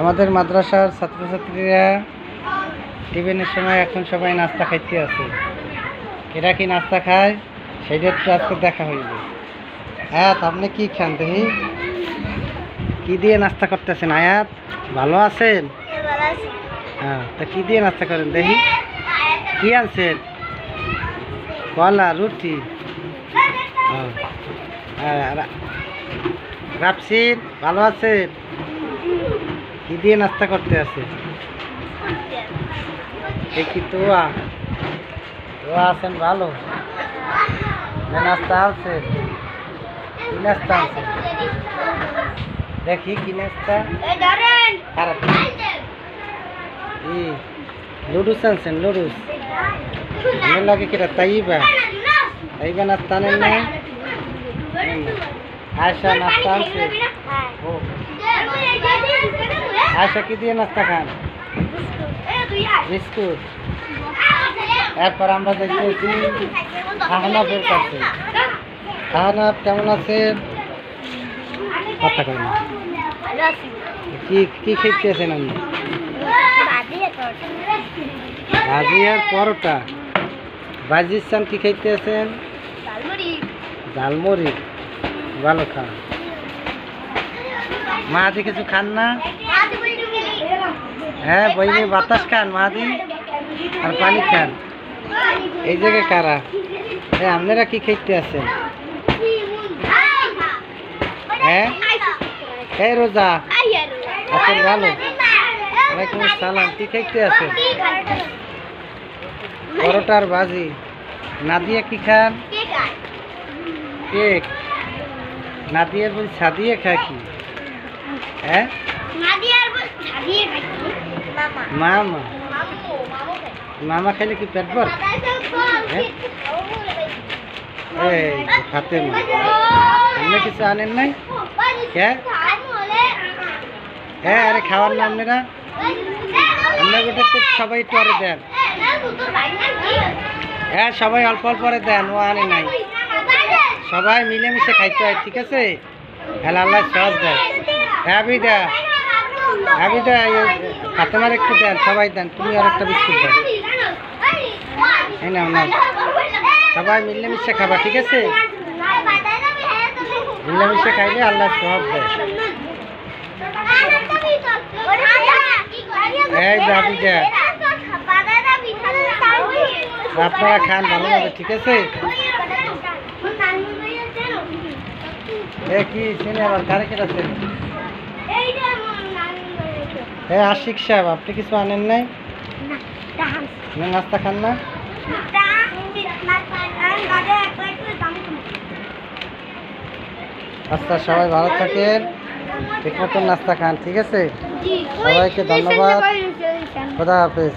আমাদের মাদ্রাসার ছাত্রছাত্রীরা টিফিনের সময় এখন সবাই নাস্তা খাইতে আছে। এরা কি নাস্তা খায়? সেইটা একটু আজকে দেখা হইবে। আয়াত আপনি কি খান দেখি? কি দিয়ে নাস্তা করতেছেন আয়াত? ভালো আছেন? হ্যাঁ তা কি দিয়ে নাস্তা করেন দেখি। কি আনছেন? কলা রুটি। হ্যাঁ। হ্যাঁ, রাপসিন ভালো আছেন? কি দিয়ে নাস্তা করতে আছে? কি তোয়া। তোয়া আছেন ভালো? নাস্তা আছে? কি নাস্তা আছে? দেখি কি নাস্তা। খারাপ লুডুস আনছেন লুডুস লাগে কিরা তাইবা? তাইবা নাস্তা আনেন না? আয়সা নাস্তা আনছে ও। আয়সা কি দিয়ে নাস্তা খান? বিস্কুট। এরপর আমরা দেখতেছি আহনাফের কাছে। আহনাফ কেমন আছেন কথা কই না? কি কি খেতেছেন আপনি? ভাজি আর পরোটা। ভাজির চান কি খাইতেছেন ঝালমুড়ি ভালো খান মাহাদি কিছু খান না? হ্যাঁ বইনি বাতাস খান মাহাদি আর পানি খান। এই জায়গায় কারা? হ্যাঁ আপনারা কি খাইতে আছেন? হ্যাঁ? এই রোজা। আছেন ভালো। ওয়ালাইকুম সালাম কি খাইতে আছেন? পরোটার ভাজি। নাদিয়া কি খান? কেক। নাদিয়া বলছি সাদিয়ে খায় কি হ্যাঁ মামা মামা খাইলে কি পেট ভর মা আপনি কিছু আনেন নাই কে হ্যাঁ আরে খাওয়ার না আপনারা আপনার গোটা তো সবাই একটু আরে দেন হ্যাঁ সবাই অল্প অল্প করে দেন ও আনে নাই সবাই মিলেমিশে খাইতে হয় ঠিক আছে? হ্যাঁ আল্লাহ সব দেয়। হ্যাঁ বিদা হ্যাঁ বিদা ফাতেমার একটু দেন সবাই দেন তুমি আর একটা বিস্কুট দেন নাও নাও। সবাই মিলেমিশে খাবা ঠিক আছে? মিলেমিশে খাইলে আল্লাহ সব দেয়। এই দাবি যা আপনারা খান ভালোভাবে ঠিক আছে? এ কি চিনি আবার কারে কেটা চেনে হ্যাঁ আশিক সাহেব আপনি কিছু আনেন নাই? নাস্তা খান না? আচ্ছা সবাই ভালো থাকেন। ঠিক মতন নাস্তা খান ঠিক আছে? সবাইকে ধন্যবাদ। খোদা হাফেজ।